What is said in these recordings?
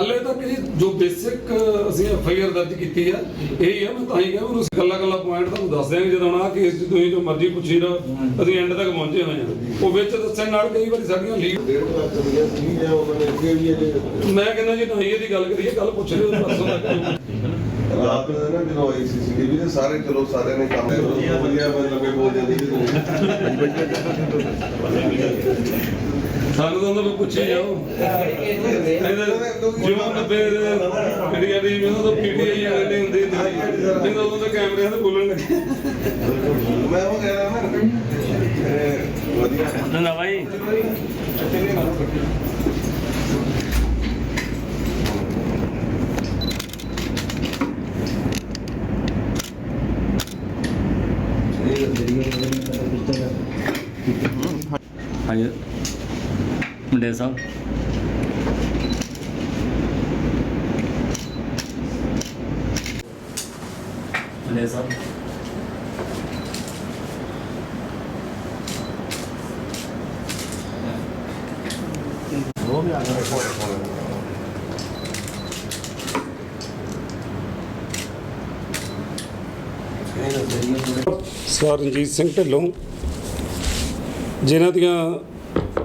ਹਾਲੇ ਤੱਕ ਜੀ ਜੋ ਬੇਸਿਕ ਅਸੀਂ ਐਫ ਆਈ ਆਰ ਦਰਜ ਕੀਤੀ ਆ ਇਹ ਹੀ ਆ ਮੈਂ ਤਾਂ ਹੀ ਕਿਹਾ ਉਸ ਗੱਲਾਂ ਗੱਲਾਂ ਪੁਆਇੰਟ ਤੁਹਾਨੂੰ ਦੱਸ ਦਿਆਂਗੇ ਜਦੋਂ ਆਹ ਕੇਸ 'ਚ ਤੁਸੀਂ ਜੋ ਮਰਜ਼ੀ ਪੁੱਛੀ ਰਹੋ ਅਸੀਂ ਐਂਡ ਤੱਕ ਪਹੁੰਚੇ ਹੋਏ ਆ ਉਹ ਵਿੱਚ ਦੱਸਣ ਨਾਲ ਕਈ ਵਾਰੀ ਸਾਡੀਆਂ ਲੀਕ ਡੇਢ ਲੱਖ ਰੁਪਇਆ ਸੀ ਜਾਂ ਉਹਨਾਂ ਨੇ ਅੱਗੇ ਵੀ ਇਹ ਮੈਂ ਕਹਿੰਦਾ ਜੀ ਨਹੀਂ ਇਹਦੀ ਗੱਲ ਕਰੀਏ ਕੱਲ ਪੁੱਛ ਲਿਓ ਪਰਸੋਂ ਤੱਕ। ਰਾਤ ਨੂੰ ਨਾ ਜਦੋਂ ਆਈ ਸੀਸੀਟੀਵੀ ਦੇ ਸਾਰੇ ਚਲੋ ਸਾਰਿਆਂ ਨੇ ਕੰਮ ਵਧੀਆ ਮੈਂ ਲੰਮੇ ਬੋਲ ਜਾਂਦੀ ਸੀ। ਸਾਨੂੰ ਤਾਂ ਉਹਨਾਂ ਨੂੰ ਪੁੱਛੀ ਜਾਓ। ਜਿਉਂ ਨੱਬੇ ਜਿਹੜੀ ਜਿਹੜੀ ਮੈਨੂੰ ਤਾਂ ਪੀਟੀਆਈ ਵਾਲੇ ਨੇ ਹੁੰਦੇ ਉਦੋਂ ਤਾਂ ਕੈਮਰਿਆਂ ਤੇ ਬੋਲਣ ਲੱਗੇ ਮੈਂ ਉਹ ਕਹਿ ਰਿਹਾ ਨਾ ਵਧੀਆ। ਨਾ ਭਾਈ ਹਾਂਜੀ। ਮੁੰਡੇ ਸਾਹਿਬ। ਮੁੰਡੇ ਸਾਹਿਬ ਸਰ ਰਣਜੀਤ ਸਿੰਘ ਢਿੱਲੋਂ, ਜਿਨ੍ਹਾਂ ਦੀਆਂ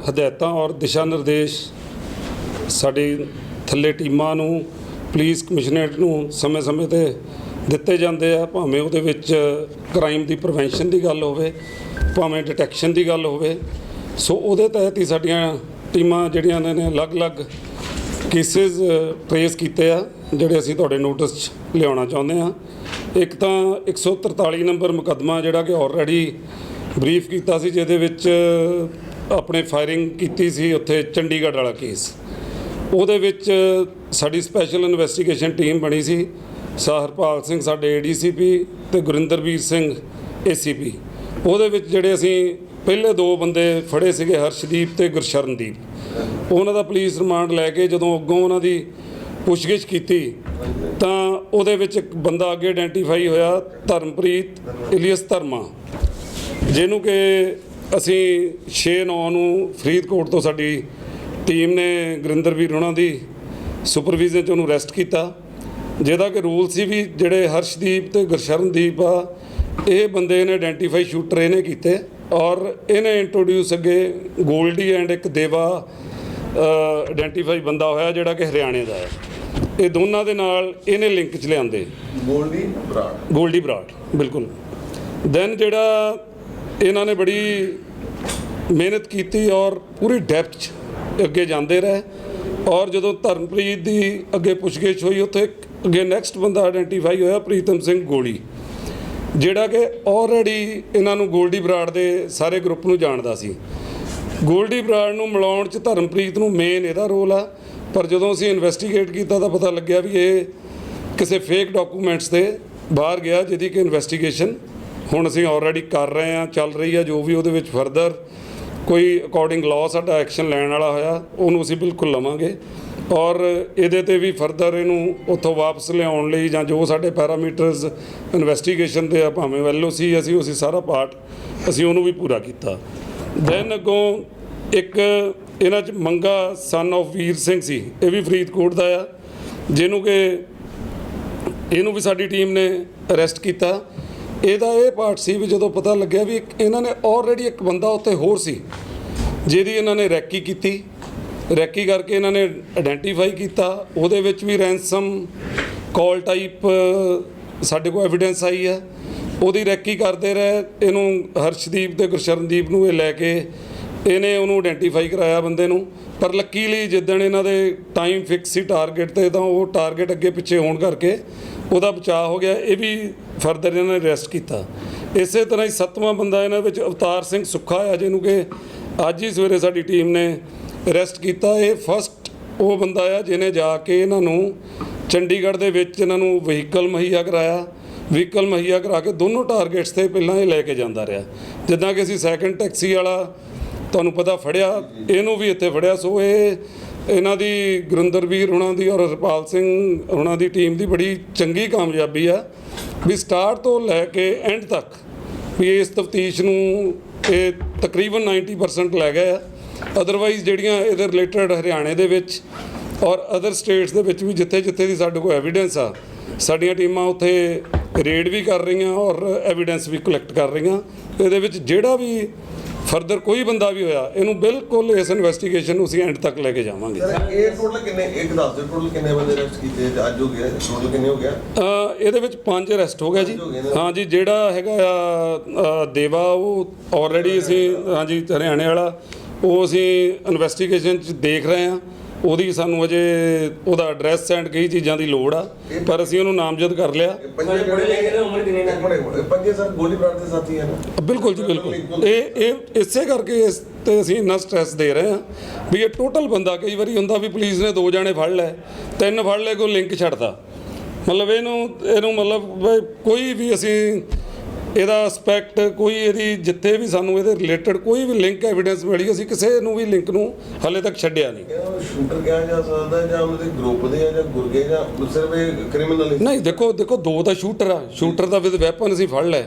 ਹਦਾਇਤਾਂ ਔਰ ਦਿਸ਼ਾ ਨਿਰਦੇਸ਼ ਸਾਡੀ ਥੱਲੇ ਟੀਮਾਂ ਨੂੰ, ਪੁਲਿਸ ਕਮਿਸ਼ਨਰੇਟ ਨੂੰ ਸਮੇਂ-ਸਮੇਂ ਤੇ ਦਿੱਤੇ ਜਾਂਦੇ ਆ, ਭਾਵੇਂ ਉਹਦੇ ਵਿੱਚ ਕ੍ਰਾਈਮ ਦੀ ਪ੍ਰੀਵੈਂਸ਼ਨ ਦੀ ਗੱਲ ਹੋਵੇ, ਭਾਵੇਂ ਡਿਟੈਕਸ਼ਨ ਦੀ ਗੱਲ ਹੋਵੇ। ਸੋ ਉਹਦੇ ਤਹਿਤ ਹੀ ਸਾਡੀਆਂ ਟੀਮਾਂ ਜਿਹੜੀਆਂ ਨੇ ਨੇ ਅਲੱਗ-ਅਲੱਗ ਕੇਸਿਸ ਟਰੇਸ ਕੀਤੇ ਆ, ਜਿਹੜੇ ਅਸੀਂ ਤੁਹਾਡੇ ਨੋਟਿਸ 'ਚ ਲਿਆਉਣਾ ਚਾਹੁੰਦੇ ਆ। ਇੱਕ ਤਾਂ 143 ਨੰਬਰ ਮੁਕੱਦਮਾ ਜਿਹੜਾ ਕਿ ਆਲਰੇਡੀ ਬਰੀਫ ਕੀਤਾ ਸੀ, ਜਿਹਦੇ ਵਿੱਚ ਆਪਣੇ ਫਾਇਰਿੰਗ ਕੀਤੀ ਸੀ ਉੱਥੇ ਚੰਡੀਗੜ੍ਹ ਵਾਲਾ ਕੇਸ ਉਹਦੇ ਵਿੱਚ ਸਾਡੀ ਸਪੈਸ਼ਲ ਇਨਵੈਸਟੀਗੇਸ਼ਨ ਟੀਮ ਬਣੀ ਸੀ। ਸਾਹਰਪਾਲ ਸਿੰਘ, ਸਾਡੇ ਏਡੀਸੀਪੀ ਤੇ ਗੁਰਿੰਦਰਵੀਰ ਸਿੰਘ ਏਸੀਪੀ ਉਹਦੇ ਵਿੱਚ ਜਿਹੜੇ ਅਸੀਂ ਪਹਿਲੇ ਦੋ ਬੰਦੇ ਫੜੇ ਸੀਗੇ, ਹਰਸ਼ਦੀਪ ਤੇ ਗੁਰਸ਼ਰਨਦੀਪ। ਉਹਨਾਂ ਦਾ ਪੁਲਿਸ ਰਿਮਾਂਡ ਲੈ ਕੇ ਜਦੋਂ ਅੱਗੋਂ ਉਹਨਾਂ ਦੀ ਪੁੱਛਗਿੱਛ ਕੀਤੀ, ਤਾਂ ਉਹਦੇ ਵਿੱਚ ਇੱਕ ਬੰਦਾ ਅੱਗੇ ਆਇਡੈਂਟੀਫਾਈ ਹੋਇਆ, ਧਰਮਪ੍ਰੀਤ ਇਲੀਅਸ ਧਰਮਾ। ਜਿਹਨੂੰ ਕਿ ਅਸੀਂ 6-9 ਨੂੰ ਫਰੀਦਕੋਟ ਤੋਂ ਸਾਡੀ ਟੀਮ ਨੇ ਗੁਰਿੰਦਰਵੀਰ ਉਹਨਾਂ ਦੀ ਸੁਪਰਵਿਜ਼ਨ 'ਚ ਉਹਨੂੰ ਅਰੈਸਟ ਕੀਤਾ। ਜਿਹਦਾ ਕਿ ਰੂਲ ਸੀ ਵੀ ਜਿਹੜੇ ਹਰਸ਼ਦੀਪ ਤੇ ਗੁਰਸ਼ਰਨਦੀਪ ਆ ਇਹ ਬੰਦੇ ਨੇ ਆਇਡੈਂਟੀਫਾਈ ਸ਼ੂਟਰ ਇਹਨੇ ਕੀਤੇ ਔਰ ਇਹਨੇ ਇੰਟਰੋਡਿਊਸ ਅੱਗੇ ਗੋਲਡੀ ਐਂਡ ਇੱਕ ਦੇਵਾ ਆਇਡੈਂਟੀਫਾਈ ਬੰਦਾ ਹੋਇਆ ਜਿਹੜਾ ਕਿ ਹਰਿਆਣੇ ਦਾ ਹੈ। ਇਹ ਦੋਨਾਂ ਦੇ ਨਾਲ ਇਹਨੇ ਲਿੰਕ ਚ ਲਿਆਂਦੇ। ਗੋਲਡੀ ਬਰਾੜ ਗੋਲਡੀ ਬਰਾੜ ਬਿਲਕੁਲ। ਦੈਨ ਜਿਹੜਾ ਇਹਨਾਂ ਨੇ ਬੜੀ ਮਿਹਨਤ ਕੀਤੀ ਔਰ ਪੂਰੀ ਡੈਪਥ 'ਚ ਅੱਗੇ ਜਾਂਦੇ ਰਹੇ ਔਰ ਜਦੋਂ ਧਰਮਪ੍ਰੀਤ ਦੀ ਅੱਗੇ ਪੁੱਛਗਿੱਛ ਹੋਈ ਉੱਥੇ ਅੱਗੇ ਨੈਕਸਟ ਬੰਦਾ ਆਇਡੈਂਟੀਫਾਈ ਹੋਇਆ ਪ੍ਰੀਤਮ ਸਿੰਘ ਗੋਲੀ। ਜਿਹੜਾ ਕਿ ਆਲਰੇਡੀ ਇਹਨਾਂ ਨੂੰ ਗੋਲਡੀ ਬਰਾੜ ਦੇ ਸਾਰੇ ਗਰੁੱਪ ਨੂੰ ਜਾਣਦਾ ਸੀ। ਗੋਲਡੀ ਬਰਾੜ ਨੂੰ ਮਿਲਾਉਣ 'ਚ ਧਰਮਪ੍ਰੀਤ ਨੂੰ ਮੇਨ ਇਹਦਾ ਰੋਲ ਆ। ਪਰ ਜਦੋਂ ਅਸੀਂ ਇਨਵੈਸਟੀਗੇਟ ਕੀਤਾ ਤਾਂ ਪਤਾ ਲੱਗਿਆ ਵੀ ਇਹ ਕਿਸੇ ਫੇਕ ਡਾਕੂਮੈਂਟਸ ਤੇ ਬਾਹਰ ਗਿਆ, ਜਿਹਦੀ ਕਿ ਇਨਵੈਸਟੀਗੇਸ਼ਨ ਹੁਣ ਅਸੀਂ ਆਲਰੇਡੀ ਕਰ ਰਹੇ ਹਾਂ, ਚੱਲ ਰਹੀ ਆ, ਜੋ ਵੀ ਉਹਦੇ ਵਿੱਚ ਫਰਦਰ ਕੋਈ ਅਕੋਰਡਿੰਗ ਲਾਅ ਸਾਡਾ ਐਕਸ਼ਨ ਲੈਣ ਵਾਲਾ ਹੋਇਆ, ਉਹਨੂੰ ਅਸੀਂ ਬਿਲਕੁਲ ਲਵਾਂਗੇ। ਔਰ ਇਹਦੇ ਤੇ ਵੀ ਫਰਦਰ ਇਹਨੂੰ ਉੱਥੋਂ ਵਾਪਸ ਲਿਆਉਣ ਲਈ ਜਾਂ ਜੋ ਸਾਡੇ ਪੈਰਾਮੀਟਰਸ ਇਨਵੈਸਟੀਗੇਸ਼ਨ 'ਤੇ ਆ, ਭਾਵੇਂ ਐਲਓਸੀ ਅਸੀਂ ਉਸੇ ਸਾਰਾ ਪਾਰਟ ਅਸੀਂ ਉਹਨੂੰ ਵੀ ਪੂਰਾ ਕੀਤਾ। ਦੈਨ ਅੱਗੋਂ ਇੱਕ ਇਹਨਾਂ ਚ ਮੰਗਾ ਸਨ of ਵੀਰ ਸਿੰਘ ਸੀ, ਇਹ ਵੀ ਫਰੀਦਕੋਟ ਦਾ ਆ, ਜਿਹਨੂੰ ਕਿ ਇਹਨੂੰ ਵੀ ਸਾਡੀ ਟੀਮ ਨੇ ਅਰੈਸਟ ਕੀਤਾ। ਇਹਦਾ ਇਹ ਪਾਰਟ ਸੀ ਵੀ ਜਦੋਂ ਪਤਾ ਲੱਗਿਆ ਵੀ ਇਹਨਾਂ ਨੇ ਆਲਰੇਡੀ ਇੱਕ ਬੰਦਾ ਉੱਥੇ ਹੋਰ ਸੀ, ਜਿਹਦੀ ਇਹਨਾਂ ਨੇ ਰੈਕੀ ਕੀਤੀ। ਰੈਕੀ ਕਰਕੇ ਇਹਨਾਂ ਨੇ ਆਇਡੈਂਟੀਫਾਈ ਕੀਤਾ। ਉਹਦੇ ਵਿੱਚ ਵੀ ਰੈਂਸਮ ਕਾਲ ਟਾਈਪ ਸਾਡੇ ਕੋਲ ਐਵੀਡੈਂਸ ਆਈ ਹੈ। ਉਹਦੀ ਰੈਕੀ ਕਰਦੇ ਰਹੇ। ਇਹਨੂੰ ਹਰਸ਼ਦੀਪ ਤੇ ਗੁਰਸ਼ਰਨਦੀਪ ਨੂੰ ਇਹ ਲੈ ਕੇ ਇਹਨੇ ਉਹਨੂੰ ਆਇਡੈਂਟੀਫਾਈ ਕਰਾਇਆ ਬੰਦੇ ਨੂੰ। ਪਰ ਲੱਕੀਲੀ ਜਿੱਦਣ ਇਹਨਾਂ ਦੇ ਟਾਈਮ ਫਿਕਸ ਸੀ ਟਾਰਗੇਟ ਤੇ, ਤਾਂ ਉਹ ਟਾਰਗੇਟ ਅੱਗੇ ਪਿੱਛੇ ਹੋਣ ਕਰਕੇ ਉਹਦਾ ਬਚਾਅ ਹੋ ਗਿਆ। ਇਹ ਵੀ ਫਰਦਰ ਇਹਨਾਂ ਨੇ ਅਰੈਸਟ ਕੀਤਾ। ਇਸੇ ਤਰ੍ਹਾਂ ਹੀ ਸੱਤਵਾਂ ਬੰਦਾ ਇਹਨਾਂ ਵਿੱਚ ਅਵਤਾਰ ਸਿੰਘ ਸੁੱਖਾ ਆ, ਜਿਹਨੂੰ ਕਿ ਅੱਜ ਹੀ ਸਵੇਰੇ ਸਾਡੀ ਟੀਮ ਨੇ ਅਰੈਸਟ ਕੀਤਾ। ਇਹ ਫਸਟ ਉਹ ਬੰਦਾ ਆ ਜਿਹਨੇ ਜਾ ਕੇ ਇਹਨਾਂ ਨੂੰ ਚੰਡੀਗੜ੍ਹ ਦੇ ਵਿੱਚ ਇਹਨਾਂ ਨੂੰ ਵਹੀਕਲ ਮੁਹੱਈਆ ਕਰਾਇਆ। ਵਹੀਕਲ ਮੁਹੱਈਆ ਕਰਾ ਕੇ ਦੋਨੋਂ ਟਾਰਗੇਟਸ ਤੇ ਪਹਿਲਾਂ ਇਹ ਲੈ ਕੇ ਜਾਂਦਾ ਰਿਹਾ। ਜਿੱਦਾਂ ਕਿ ਅਸੀਂ ਸੈਕੰਡ ਟੈਕਸੀ ਵਾਲਾ ਤੁਹਾਨੂੰ ਪਤਾ ਫੜਿਆ, ਇਹਨੂੰ ਵੀ ਇੱਥੇ ਫੜਿਆ। ਸੋ ਇਹ ਇਹਨਾਂ ਦੀ ਗੁਰਿੰਦਰਵੀਰ ਹੁਣਾਂ ਦੀ ਔਰ ਹਰਪਾਲ ਸਿੰਘ ਹੁਣਾਂ ਦੀ ਟੀਮ ਦੀ ਬੜੀ ਚੰਗੀ ਕਾਮਯਾਬੀ ਆ। ਵੀ ਸਟਾਰਟ ਤੋਂ ਲੈ ਕੇ ਐਂਡ ਤੱਕ ਵੀ ਇਸ ਤਫਤੀਸ਼ ਨੂੰ ਇਹ ਤਕਰੀਬਨ 90% ਲੈ ਗਏ ਆ। ਅਦਰਵਾਈਜ਼ ਜਿਹੜੀਆਂ ਇਹਦੇ ਰਿਲੇਟਡ ਹਰਿਆਣੇ ਦੇ ਵਿੱਚ ਔਰ ਅਦਰ ਸਟੇਟਸ ਦੇ ਵਿੱਚ ਵੀ ਜਿੱਥੇ ਜਿੱਥੇ ਦੀ ਸਾਡੇ ਕੋਲ ਐਵੀਡੈਂਸ ਆ ਸਾਡੀਆਂ ਟੀਮਾਂ ਉੱਥੇ ਰੇਡ ਵੀ ਕਰ ਰਹੀਆਂ ਔਰ ਐਵੀਡੈਂਸ ਵੀ ਕਲੈਕਟ ਕਰ ਰਹੀਆਂ। ਇਹਦੇ ਵਿੱਚ ਜਿਹੜਾ ਵੀ ਫਰਦਰ ਕੋਈ ਬੰਦਾ ਵੀ ਹੋਇਆ ਇਹਨੂੰ ਬਿਲਕੁਲ ਇਸ ਇਨਵੈਸਟੀਗੇਸ਼ਨ ਨੂੰ ਅਸੀਂ ਐਂਡ ਤੱਕ ਲੈ ਕੇ ਜਾਵਾਂਗੇ। ਸਰ ਇਹ ਟੋਟਲ ਕਿੰਨੇ ਇੱਕ ਦੱਸ ਦਿਓ ਟੋਟਲ ਕਿੰਨੇ ਬੰਦੇ ਅਰੈਸਟ ਕੀਤੇ ਤੇ ਅੱਜ ਹੋ ਗਿਆ ਟੋਟਲ ਕਿੰਨੇ ਹੋ ਗਿਆ? ਅ, ਇਹਦੇ ਵਿੱਚ ਪੰਜ ਅਰੈਸਟ ਹੋ ਗਿਆ ਜੀ। ਹੋ। ਹਾਂਜੀ ਜਿਹੜਾ ਹੈਗਾ ਦੇਵਾ ਉਹ ਆਲਰੇਡੀ ਅਸੀਂ ਹਾਂਜੀ ਹਰਿਆਣੇ ਵਾਲਾ ਉਹ ਅਸੀਂ ਇਨਵੈਸਟੀਗੇਸ਼ਨ ਚ ਦੇਖ ਰਹੇ ਹਾਂ। ਉਹਦੀ ਸਾਨੂੰ ਅਜੇ ਉਹਦਾ ਐਡਰੈਸ ਐਂਡ ਕਈ ਚੀਜ਼ਾਂ ਦੀ ਲੋੜ ਆ ਪਰ ਅਸੀਂ ਉਹਨੂੰ ਨਾਮਜ਼ਦ ਕਰ ਲਿਆ। ਇਹ ਪੰਜੇ ਬੜੇ ਲੈ ਕੇ ਉਮਰ ਕਿੰਨੀ ਨਾ ਪੰਜੇ ਸਰ ਗੋਲੀ ਬਰਾੜ ਦੇ ਸਾਥੀ ਹਨ ਬਿਲਕੁਲ ਜੀ ਬਿਲਕੁਲ। ਇਹ ਇਹ ਇਸੇ ਕਰਕੇ ਇਸ ਤੇ ਅਸੀਂ ਇੰਨਾ ਸਟ੍ਰੈਸ ਦੇ ਰਹੇ ਹਾਂ ਵੀ ਇਹ ਟੋਟਲ ਬੰਦਾ ਕਈ ਵਾਰੀ ਹੁੰਦਾ ਵੀ ਪੁਲਿਸ ਨੇ ਦੋ ਜਾਣੇ ਫੜ ਲਏ ਤਿੰਨ ਫੜ ਲਏ ਕੋਈ ਲਿੰਕ ਛੱਡਦਾ ਮਤਲਬ ਇਹਨੂੰ ਇਹਨੂੰ ਮਤਲਬ ਕੋਈ ਵੀ ਅਸੀਂ ਇਹਦਾ ਐਸਪੈਕਟ ਕੋਈ ਇਹਦੀ ਜਿੱਥੇ ਵੀ ਸਾਨੂੰ ਇਹਦੇ ਰਿਲੇਟਡ ਕੋਈ ਵੀ ਲਿੰਕ ਐਵੀਡੈਂਸ ਮਿਲੀ ਅਸੀਂ ਕਿਸੇ ਨੂੰ ਵੀ ਲਿੰਕ ਨੂੰ ਹਾਲੇ ਤੱਕ ਛੱਡਿਆ ਨਹੀਂ। ਸ਼ੂਟਰ ਕਿਹਾ ਜਾ ਸਕਦਾ ਹੈ ਜਾਂ ਉਹਨਾਂ ਦੇ ਗਰੁੱਪ ਦੇ ਆ ਜਾਂ ਗੁਰਗੇ ਜਾਂ ਸਿਰਫ ਇਹ ਕ੍ਰਿਮੀਨਲ ਨਹੀਂ ਦੇਖੋ ਦੇਖੋ ਦੋ ਤਾਂ ਸ਼ੂਟਰ ਆ। ਸ਼ੂਟਰ ਦਾ ਵਿਦ ਵੈਪਨ ਅਸੀਂ ਫੜ ਲਿਆ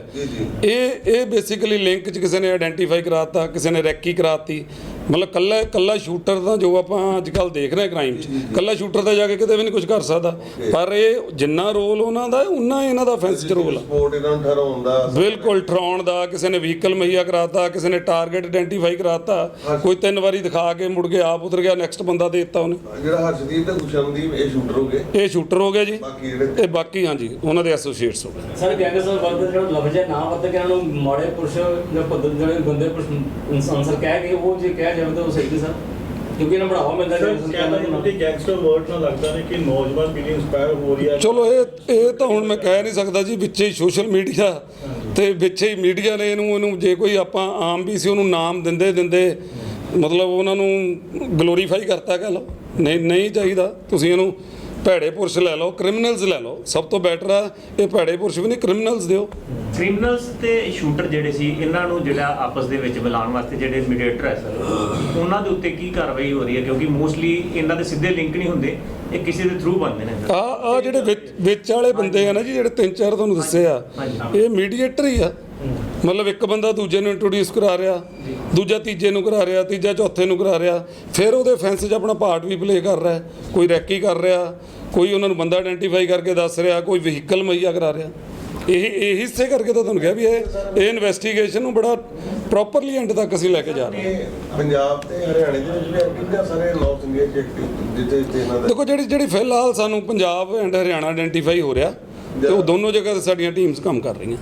ਇਹ ਇਹ ਬੇਸਿਕਲੀ ਲਿੰਕ ਚ ਕਿਸੇ ਨੇ ਆਇਡੈਂਟੀਫਾਈ ਕਰਾਤਾ ਕਿਸੇ ਨੇ ਰੈਕੀ ਕਰਾਤੀ। ਮਤਲਬ ਕੱਲਾ ਕੱਲਾ ਸ਼ੂਟਰ ਦਾ ਜੋ ਆਪਾਂ ਅੱਜ ਕੱਲ ਦੇਖ ਰਹੇ ਕ੍ਰਾਈਮ ਚ ਕੱਲਾ ਸ਼ੂਟਰ ਦਾ ਜਾ ਕੇ ਕਿਤੇ ਵੀ ਨਹੀਂ ਕੁਝ ਕਰ ਸਕਦਾ। ਪਰ ਇਹ ਜਿੰਨਾ ਰੋਲ ਉਹਨਾਂ ਦਾ ਉਨਾ ਇਹਨਾਂ ਦਾ ਫੈਂਸ ਚ ਰੋਲ ਆ। ਸਪੋਰਟ ਇਹਨਾਂ ਨੂੰ ਠਹਿਰਾਉਣ ਦਾ। ਬਿਲਕੁਲ ਠਰਾਉਣ ਦਾ ਕਿਸੇ ਨੇ ਵਹੀਕਲ ਮੁਹੱਈਆ ਕਰਾਤਾ ਕਿਸੇ ਨੇ ਟਾਰਗੇਟ ਆਇਡੈਂਟੀਫਾਈ ਕਰਾਤਾ ਕੋਈ ਤਿੰਨ ਵਾਰੀ ਦਿਖਾ ਕੇ ਮੁੜ ਕੇ ਆਪ ਉਤਰ ਗਿਆ ਨੈਕਸਟ ਬੰਦਾ ਦੇ ਦਿੱਤਾ ਉਹਨੇ। ਜਿਹੜਾ ਹਰਸ਼ਦੀਪ ਤੇ ਗੁਸ਼ਨਦੀਪ ਇਹ ਸ਼ੂਟਰ ਹੋ ਗਏ। ਇਹ ਸ਼ੂਟਰ ਹੋ ਗਿਆ ਜੀ। ਬਾਕੀ ਜਿਹੜੇ ਤੇ ਬਾਕੀ ਹਾਂਜੀ ਉਹਨਾਂ ਦੇ ਐਸੋਸੀਏਟਸ ਹੋ ਗਏ। ਸਰ ਗੈਂਗਸਟਰ ਵਰਦ ਜਿਹੜਾ ਲਫ਼ਜ਼ ਹੈ ਨਾ ਵਰਤ ਕੇ ਇਹਨਾਂ ਨੂੰ ਮਾੜੇ ਪੁਰਸ਼ ਜਾਂ ਪੱਧਰ ਜਿਹੜੇ ਬੰਦੇ ਪੁਰਸ਼ ਇਨਸਾਨ ਸਰ ਕਹਿ ਕੇ ਉਹ ਜੇ ਕਹਿ ਜਾਵੇ ਤਾਂ ਉਹ ਸਹੀ ਨਹੀਂ ਸਰ। ਕਿਉਂਕਿ ਇਹਨਾਂ ਬੜਾਵਾ ਮਿਲਦਾ ਕਿ ਗੈਂਗਸਟਰ ਵਰਡ ਨਾਲ ਲੱਗਦਾ ਨੇ ਕਿ ਨੌਜਵਾਨ ਪੀੜ੍ਹੀ ਇੰਸਪਾਇਰ ਹੋ ਰਹੀ ਹੈ ਚਲੋ ਇਹ ਇਹ ਤਾਂ ਹੁਣ ਮੈਂ ਕਹਿ ਨਹੀਂ ਸਕਦਾ ਜੀ ਵਿੱਚੇ ਹੀ ਸੋਸ਼ਲ ਮੀਡੀਆ ਤੇ ਵਿੱਚੇ ਹੀ ਮੀਡੀਆ ਨੇ ਇਹਨੂੰ ਇਹਨੂੰ ਜੇ ਕੋਈ ਆਪਾਂ ਆਮ ਵੀ ਸੀ ਉਹਨੂੰ ਨਾਮ ਦਿੰਦੇ ਦਿੰਦੇ ਮਤਲਬ ਉਹਨਾਂ ਨੂੰ ਗਲੋਰੀਫਾਈ ਕਰਤਾ ਕਹ ਲਓ। ਨਹੀਂ ਨਹੀਂ ਚਾਹੀਦਾ। ਤੁਸੀਂ ਇਹਨੂੰ ਭੈੜੇ ਪੁਰਸ਼ ਲੈ ਲਓ ਕ੍ਰਿਮੀਨਲਸ ਲੈ ਲਓ। ਸਭ ਤੋਂ ਬੈਟਰ ਆ ਇਹ ਭੈੜੇ ਪੁਰਸ਼ ਵੀ ਨਹੀਂ ਕ੍ਰਿਮੀਨਲਸ ਦਿਓ। ਕ੍ਰਿਮੀਨਲਸ ਤੇ ਸ਼ੂਟਰ ਜਿਹੜੇ ਸੀ ਇਹਨਾਂ ਨੂੰ ਜਿਹੜਾ ਆਪਸ ਦੇ ਵਿੱਚ ਮਿਲਾਉਣ ਵਾਸਤੇ ਜਿਹੜੇ ਮੀਡੀਏਟਰ ਹੈ ਸਰ ਉਹਨਾਂ ਦੇ ਉੱਤੇ ਕੀ ਕਾਰਵਾਈ ਹੋ ਰਹੀ ਹੈ? ਕਿਉਂਕਿ ਮੋਸਟਲੀ ਇਹਨਾਂ ਦੇ ਸਿੱਧੇ ਲਿੰਕ ਨਹੀਂ ਹੁੰਦੇ ਇਹ ਕਿਸੇ ਦੇ ਥਰੂ ਬਣਦੇ ਨੇ ਆ ਆ ਜਿਹੜੇ ਵਿੱਚ ਵਿੱਚ ਵਾਲੇ ਬੰਦੇ ਆ ਨਾ ਜੀ ਜਿਹੜੇ ਤਿੰਨ ਚਾਰ ਤੁਹਾਨੂੰ ਦੱਸੇ ਆ ਇਹ ਮੀਡੀਏਟਰ ਹੀ ਆ। ਮਤਲਬ ਇੱਕ ਬੰਦਾ ਦੂਜੇ ਨੂੰ ਇੰਟਰੋਡਿਊਸ ਕਰਾ ਰਿਹਾ ਦੂਜਾ ਤੀਜੇ ਨੂੰ ਕਰਾ ਰਿਹਾ ਤੀਜਾ ਚੌਥੇ ਨੂੰ ਕਰਾ ਰਿਹਾ ਫਿਰ ਉਹਦੇ ਫੈਂਸ 'ਚ ਆਪਣਾ ਪਾਰਟ ਵੀ ਪਲੇ ਕਰ ਰਿਹਾ ਕੋਈ ਰੈਕੀ ਕਰ ਰਿਹਾ ਕੋਈ ਉਹਨਾਂ ਨੂੰ ਬੰਦਾ ਆਇਡੈਂਟੀਫਾਈ ਕਰਕੇ ਦੱਸ ਰਿਹਾ ਕੋਈ ਵਹੀਕਲ ਮੁਹੱਈਆ ਕਰਾ ਰਿਹਾ। ਇਹ ਇਹ ਹਿੱਸੇ ਕਰਕੇ ਤਾਂ ਤੁਹਾਨੂੰ ਕਿਹਾ ਵੀ ਇਹ ਇਹ ਇਨਵੈਸਟੀਗੇਸ਼ਨ ਨੂੰ ਬੜਾ ਪ੍ਰੋਪਰਲੀ ਐਂਡ ਤੱਕ ਅਸੀਂ ਲੈ ਕੇ ਜਾ ਰਹੇ ਹਾਂ। ਪੰਜਾਬ ਤੇ ਹਰਿਆਣੇ ਦੇ ਵਿੱਚ ਵੀ ਐਕਟਿਵ ਸਾਰੇ ਨਾਰਥ ਇੰਡੀਆ ਚ ਜਿੱਥੇ ਜਿੱਥੇ ਇਹਨਾਂ ਦਾ ਦੇਖੋ ਜਿਹੜੀ ਜਿਹੜੀ ਫਿਲਹਾਲ ਸਾਨੂੰ ਪੰਜਾਬ ਐਂਡ ਹਰਿਆਣਾ ਆਇਡੈਂਟੀਫਾਈ ਹੋ ਰਿਹਾ ਤੇ ਉਹ ਦੋਨੋਂ ਜਗ੍ਹਾ ਤੇ ਸਾਡੀਆਂ ਟੀਮਸ ਕੰਮ ਕਰ ਰਹੀਆਂ।